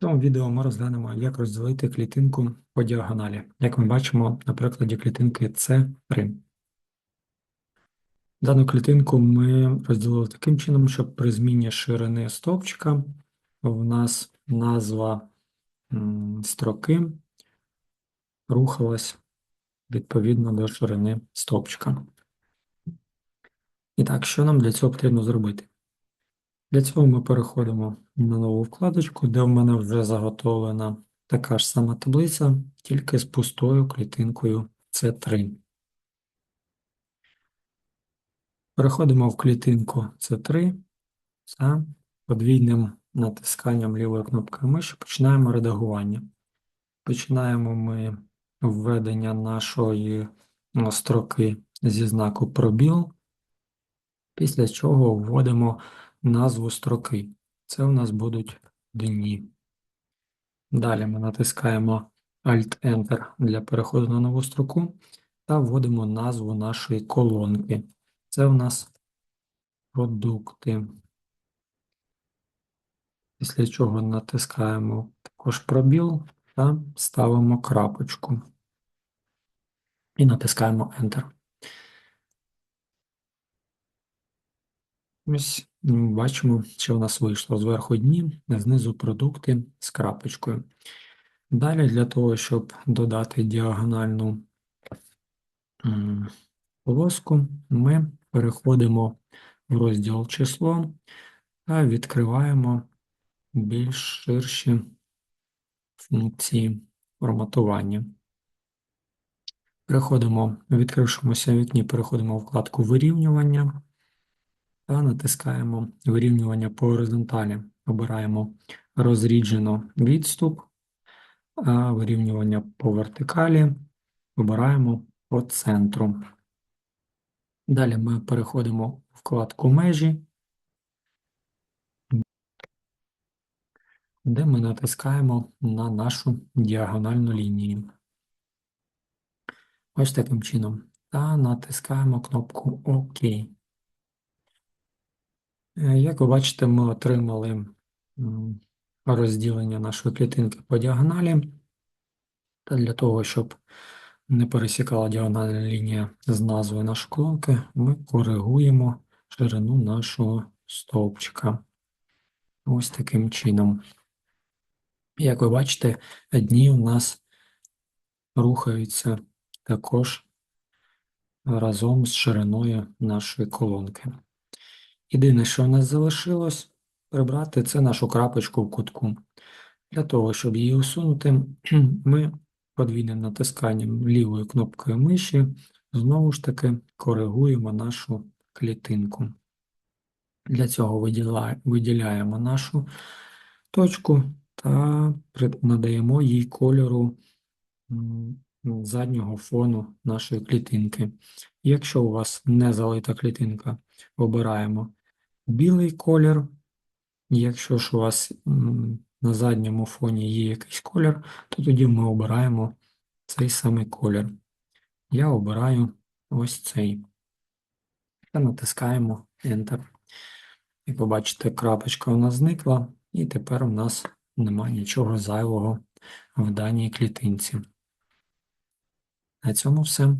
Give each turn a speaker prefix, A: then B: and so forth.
A: В цьому відео ми розглянемо, як розділити клітинку по діагоналі. Як ми бачимо на прикладі клітинки С3. Дану клітинку ми розділили таким чином, щоб при зміні ширини стовпчика в нас назва строки рухалась відповідно до ширини стовпчика. І так, що нам для цього потрібно зробити? Для цього ми переходимо на нову вкладочку, де в мене вже заготовлена така ж сама таблиця, тільки з пустою клітинкою C3. Переходимо в клітинку C3 та подвійним натисканням лівої кнопки миші починаємо редагування. Починаємо ми введення нашої строки зі знаку пробіл, після чого вводимо назву строки. Це у нас будуть дні. Далі ми натискаємо Alt-Enter для переходу на нову строку та вводимо назву нашої колонки. Це у нас продукти. Після чого натискаємо також пробіл та ставимо крапочку. І натискаємо Enter. Ось бачимо, що у нас вийшло зверху дні, знизу продукти з крапочкою. Далі для того, щоб додати діагональну полоску, ми переходимо в розділ число та відкриваємо більш ширші функції форматування. Переходимо, в відкрившомуся вікні, переходимо в вкладку вирівнювання та натискаємо вирівнювання по горизонталі. Обираємо розріджено відступ, а вирівнювання по вертикалі обираємо по центру. Далі ми переходимо в вкладку межі, де ми натискаємо на нашу діагональну лінію. Ось таким чином. Та натискаємо кнопку ОК. Е, Як ви бачите, ми отримали розділення нашої клітинки по діагоналі. Та для того, щоб не пересікала діагональна лінія з назвою нашої колонки, ми коригуємо ширину нашого стовпчика. Ось таким чином. Як ви бачите, дні у нас рухаються також разом з шириною нашої колонки. Єдине, що у нас залишилось прибрати, це нашу крапочку в кутку. Для того, щоб її усунути, ми подвійним натисканням лівої кнопкою миші знову ж таки коригуємо нашу клітинку. Для цього виділяємо нашу точку та надаємо їй кольору заднього фону нашої клітинки. Якщо у вас не залита клітинка, обираємо білий колір. Якщо ж у вас на задньому фоні є якийсь колір, то тоді ми обираємо цей самий колір. Я обираю ось цей. Та натискаємо Enter. Як ви бачите, крапочка у нас зникла, і тепер у нас немає нічого зайвого в даній клітинці. На цьому все.